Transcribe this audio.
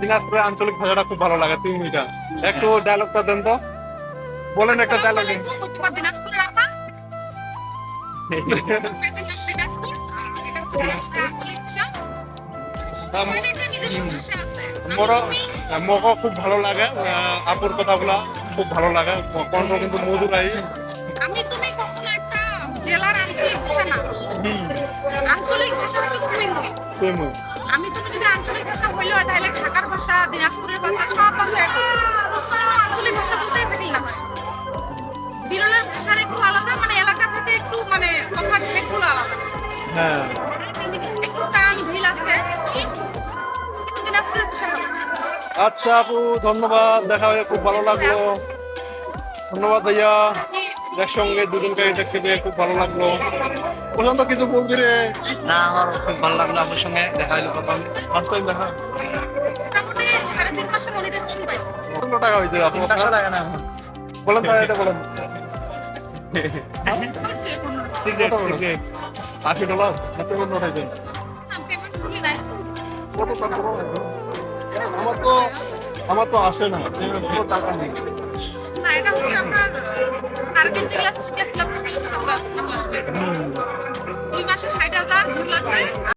দিনাজপুরের আঞ্চলিক ভাষাটা খুব ভালো লাগে তুমি এটা একটু ডায়লগটা দেন তো। বলেন একটা ডায়লগ মোক খুব ভালো লাগে আপুর কথাগুলা খুব ভালো লাগে কণ্ঠ কিন্তু মধুরাই। আমি তুমি কখনো একটা জেলার আঞ্চলিক ভাষা না আঞ্চলিক ভাষা হচ্ছে আমি তুমি যদি আঞ্চলিক ভাষা হইল তাহলে ঢাকার ভাষা দিনাজপুরের ভাষা সব ভাষা এক আঞ্চলিক ভাষা বলতেই থাকি না হয় বিরলের ভাষার একটু আলাদা মানে এলাকা থেকে একটু মানে কথা একটু আলাদা। হ্যাঁ। একটু টান ঢিল আছে। দিনাজপুরের ভাষা আচ্ছা আপু ধন্যবাদ। দেখা হয়ে খুব ভালো লাগল। ধন্যবাদ ভাইয়া। একসঙ্গে দুজনকে দেখতে পেয়ে খুব ভালো লাগল। প্রশান্ত কিছু বলবি রে? না আমার খুব ভালো লাগল আপনার সঙ্গে। দেখা হলো প্রথম দেখা। সাড়ে তিন মাসে মনিটাইজেশন পাইছি। কত টাকা হয়েছে আপু টাকা না। বলেন তাহলে এটা বলেন। সিগারেট সিগারেট আশি ডলার পেমেন্ট উঠাইছেন। কত টাকা? আমার তো আমার তো আসে না কোনো টাকা নেই। না এটা হচ্ছে আপনার টার্গেট যেগুলো আছে সেটা ফিল আপ করতে হবে দুই মাসে ষাট হাজার দুই লাগবে